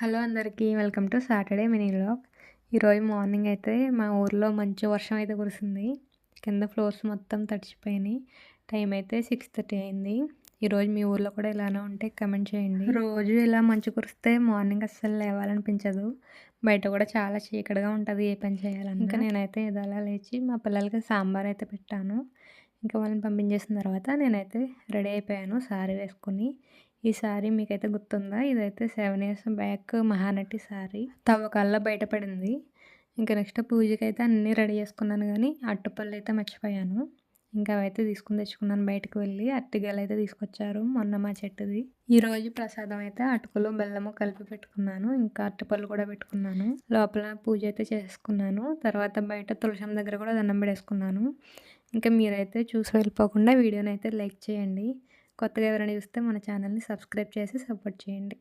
Hello అందరికీ welcome to Saturday mini vlog. ఈరోజు morning అయితే మా ఊర్లో మంచి వర్షం అయితే కురిసింది. కింద ఫ్లోర్స్ మొత్తం తడిచిపోయినాయి. టైం అయితే సిక్స్ థర్టీ అయింది. ఈరోజు మీ ఊర్లో కూడా ఇలానే ఉంటే కమెంట్ చేయండి. రోజు ఇలా మంచు కురిస్తే మార్నింగ్ అస్సలు లేవాలనిపించదు. బయట కూడా చాలా చీకటిగా ఉంటుంది ఏ పని చేయాలని ఇంకా నేనైతే ఇదలా లేచి మా పిల్లలకి సాంబార్ అయితే పెట్టాను. ఇంకా వాళ్ళని పంపించేసిన తర్వాత నేనైతే రెడీ అయిపోయాను సారీ వేసుకొని. ఈ శారీ మీకైతే గుర్తుందా? ఇదైతే seven years back Mahanati sari తవ్వకల్లా బయటపడింది. ఇంకా నెక్స్ట్ పూజకి అయితే అన్నీ రెడీ చేసుకున్నాను కానీ అట్టుపళ్ళు అయితే మర్చిపోయాను. ఇంకా అవైతే తీసుకుని తెచ్చుకున్నాను బయటకు వెళ్ళి. అట్టిగలు అయితే తీసుకొచ్చారు మొన్న మా చెట్టుది. ఈరోజు ప్రసాదం అయితే అటుకులు బెల్లము కలిపి పెట్టుకున్నాను. ఇంకా అట్టుపళ్ళు కూడా పెట్టుకున్నాను. లోపల పూజ అయితే చేసుకున్నాను. తర్వాత బయట తులసం దగ్గర కూడా దండం పెడేసుకున్నాను. ఇంకా మీరైతే చూసి వెళ్ళిపోకుండా వీడియోని అయితే లైక్ చేయండి. కొత్తగా ఎవరైనా చూస్తే మన ఛానల్ని సబ్స్క్రైబ్ చేసి సపోర్ట్ చేయండి.